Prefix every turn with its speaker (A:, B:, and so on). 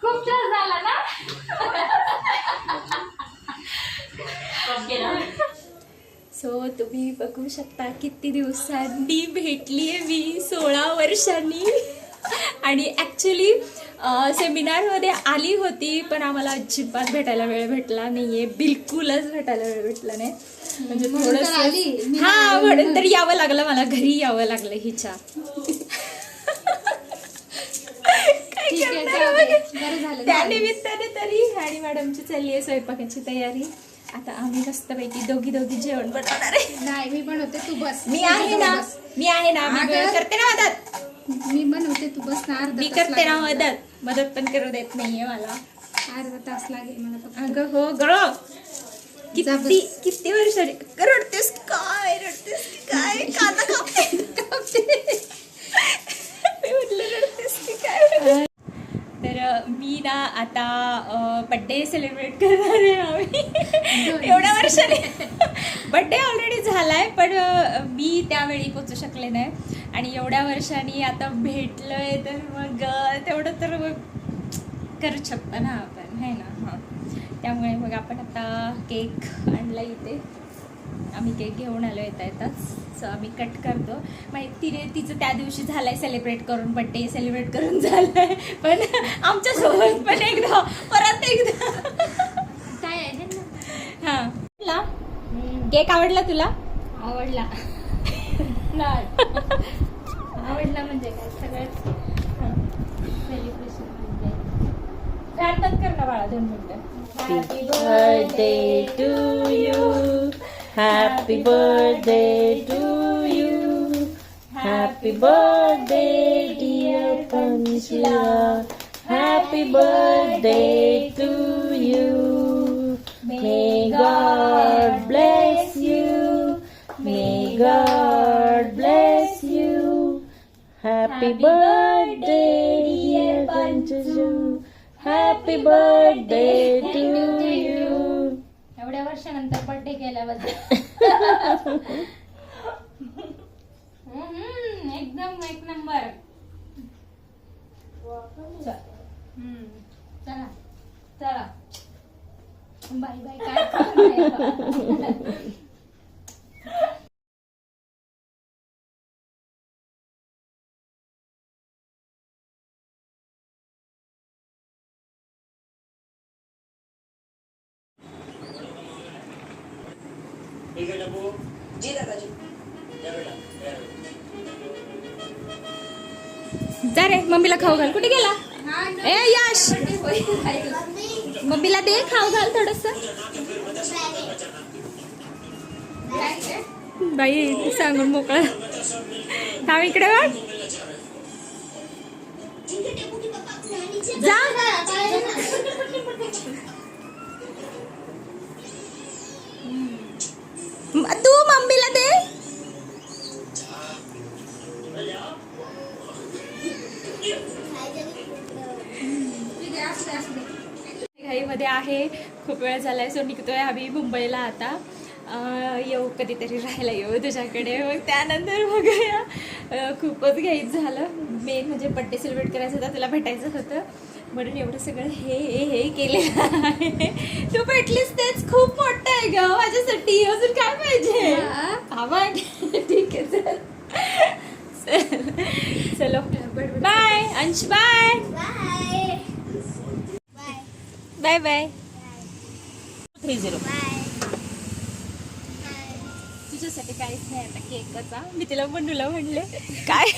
A: खूप छान झाला ना
B: सो तुम्ही बघू शकता किती दिवसांनी भेटली आहे मी सोळा वर्षांनी. आणि ॲक्च्युली सेमिनारमध्ये आली होती पण आम्हाला अजिबात भेटायला वेळ भेटला नाहीये. बिलकुलच भेटायला वेळ भेटला नाही. म्हणजे थोडस हा म्हणून तर यावं लागलं मला. घरी यावं लागलं हिच्या काय
A: ठीक आहे
B: करणार
A: जाऊ
B: मग?
A: दे. बरं झालं
B: त्या
A: झालं.
B: निमित्ताने तरी आणि मॅडमची चालली आहे स्वयंपाकाची तयारी. आता आम्ही मस्तपैकी दोघी दोघी जेवण बनवणार आहे.
A: नाही मी बनवते तू बस.
B: मी आहे ना. मी आहे ना. करते ना मदत
A: मी बनवते तू बस ना अर्धा
B: मी
A: तास
B: करते ना
A: लागेल.
B: मदत. मदत पण करू देत नाहीये मला.
A: अर्धा तास लागेल मला फक्त.
B: अगं हो गळ
A: जा
B: किती
A: बस.
B: किती वर्षांनी रडतेस की काय रडतेस की काय? कांदा कापते. कापते मी म्हटलं रडतेस की काय? तर अ, मी ना आता बड्डे सेलिब्रेट करणार आहे आम्ही. एवढ्या वर्षाने. बड्डे ऑलरेडी झालाय पण अ, मी त्यावेळी पोचू शकले नाही. आणि एवढ्या वर्षांनी आता भेटलोय तर मग तेवढं तर मग करू शकतो ना आपण है ना? हां. त्यामुळे मग आपण आता केक आणला इथे. आम्ही केक घेऊन आलो येता येताच सो आम्ही कट करतो. मग तिने तिचं त्या दिवशी झालंय सेलिब्रेट करून बड्डे सेलिब्रेट करून झालंय. पण आमच्यासोबत पण एकदा परत एकदा.
A: काय आहे?
B: हां. केक आवडला तुला?
A: आवडला. नाही आवडला म्हणजे काय सगळ्यात सेलिब्रेशन म्हणजे
B: बंद कर ना बाळा दोन मिनिटं
C: Happy birthday to you. Happy birthday to you. Happy birthday, dear Kanchila. Happy birthday Happy birthday, dear Kanchila. Happy birthday to you.
A: एवढ्या वर्षानंतर बर्थडे केल्याबद्दल. एकदम एक नंबर चला. चला बाय बाय काय करणार?
B: जा रे मम्मीला खाऊ घाल. कुठे गेला? ए यश. मम्मीला दे खाऊ घाल थोडस. बाई ती सांगून मोकळं. थांब इकडे बघ. जा. घाईमध्ये आहे. खूप वेळ झालाय. सो निघतोय आम्ही मुंबईला आता. येऊ कधीतरी राहायला येऊ तुझ्याकडे. मग त्यानंतर बघूया. खूपच घाईत झालं. मेन म्हणजे बड्डे सेलिब्रेट करायचं होतं तुला भेटायचं होतं. म्हणून एवढं सगळं हे हे हे केलेलं आहे. तू भेटलीस तेच. खूप मोठं आहे ग. माझ्यासाठी अजून काय पाहिजे? ठीक आहे चल. चलो. Bye Ansh. Bye bye bye.
C: Three zero.
B: तुझ्यासाठी काहीच नाही आता केकचा. मी तिला बनूला म्हणले. काय?